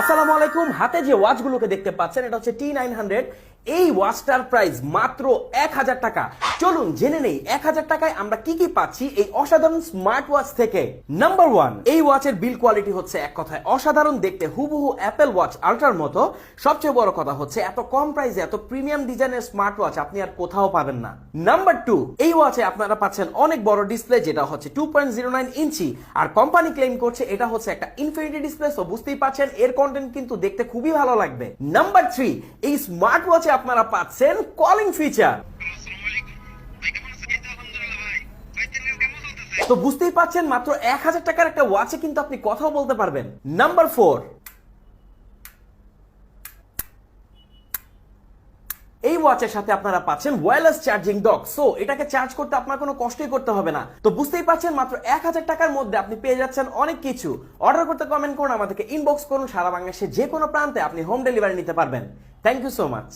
আসসালামু আলাইকুম। হাতে যে ওয়াচগুলোকে দেখতে পাচ্ছেন এটা হচ্ছে টি নাইন হান্ড্রেড এই ওয়াচটার প্রাইস মাত্র এক হাজার টাকা। চলুন জেনে নেই এক হাজার টাকায় আমরা কি কি পাচ্ছি এই অসাধারণ স্মার্ট ওয়াচ থেকে। নাম্বার ওয়ান এই ওয়াচের বিল কোয়ালিটি হচ্ছে এক কথায় অসাধারণ দেখতে হুবহু অ্যাপেল ওয়াচ আল্ট্রার মতো। সবচেয়ে বড় কথা হচ্ছে এত কম প্রাইসে এত প্রিমিয়াম ডিজাইনের স্মার্ট ওয়াচ আপনি আর কোথাও পাবেন না। নাম্বার টু এই ওয়াচে আপনারা পাচ্ছেন অনেক বড় ডিসপ্লে যেটা হচ্ছে two point zero nine inch আর কোম্পানি ক্লেম করছে এটা হচ্ছে একটা ইনফিনিটি ডিসপ্লে তো বুঝতেই পারছেন, এর কন্টেন্ট কিন্তু দেখতে খুবই ভালো লাগবে। নাম্বার থ্রি এই স্মার্ট ওয়াচে আপনারা পাচ্ছেন কলিং ফিচার তো বুঝতেই পারছেন মাত্র এক হাজার টাকার একটা ওয়াচে কিন্তু আপনি কথাও বলতে পারবেন। নাম্বার ফোর এই ওয়াচের সাথে আপনারা পাচ্ছেন ওয়্যারলেস চার্জিং ডক সো এটাকে চার্জ করতে আপনার কোনো কষ্টই করতে হবে না। তো বুঝতেই পারছেন মাত্র এক হাজার টাকার মধ্যে আপনি পেয়ে যাচ্ছেন অনেক কিছু। অর্ডার করতে কমেন্ট করুন, আমাদেরকে ইনবক্স করুন, সারা বাংলাদেশে যে কোনো প্রান্তে আপনি হোম ডেলিভারি নিতে পারবেন। Thank you so much